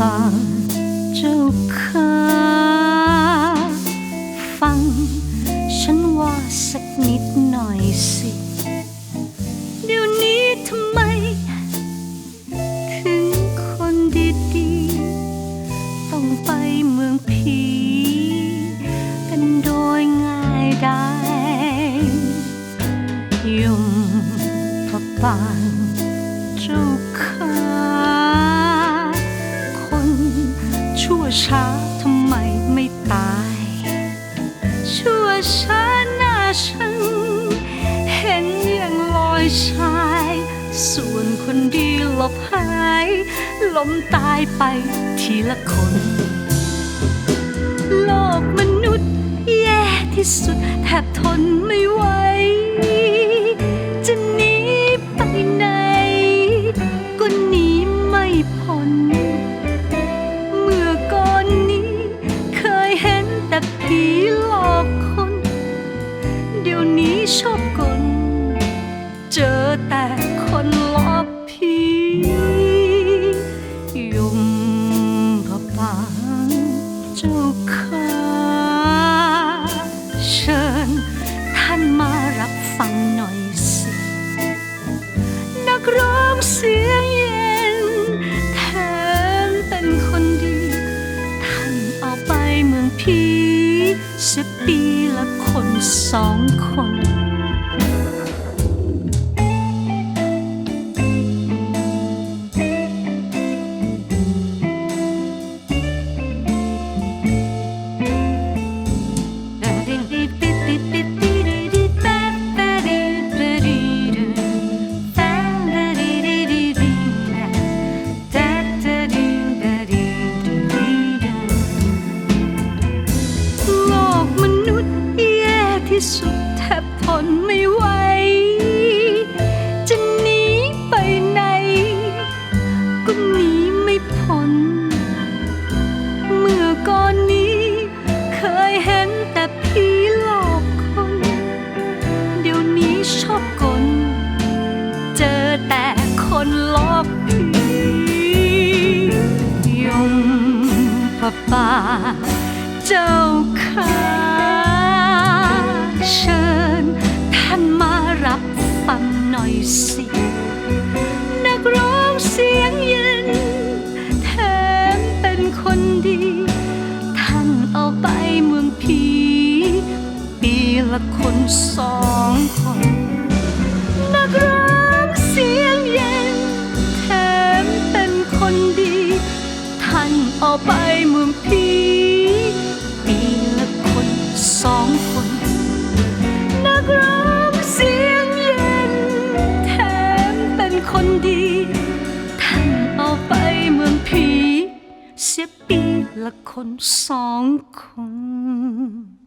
จ้าค่ะ ฟัง ฉันว่าสักนิดหน่อยสิ เดี๋ยวนี้ทำไม ถึงคนดีๆ ต้องไปเมืองผี กันโดยง่ายได้ยมพระปางเจ้าค่ะ ชั่วช้าทำไมไม่ตาย ชั่วช้าหน้าฉัน เห็นยังลอยชาย ส่วนคนดีหลบหายล้มตายไปทีละคน โลกมนุษย์แย่ที่สุดแทบทนไม่ไหว ต่ผีหลอกคน เดี๋ยวนี้ชอบกลเจอแต่คนหลอกผียมพระปางเจ้าค่ะเชิญท่านมารับฟังหน่อย เสียปีละคนสองคน นไม่ไหว จะหนีไปไหน ก็หนีไม่พ้น เมื่อก่อนนี้ เคยเห็นแต่ผีหลอกคน เดี๋ยวนี้ชอบกล เจอแต่คนหลอกผียมพระป่าเจ้า อยสินักร้องเสียงเย็น แถมเป็นคนดี ท่านเอาไปเมืองผี ปีละคนสองคนนักร้องเสียงเย็น แถมเป็นคนดี ท่านเอาไป ละคนสองคน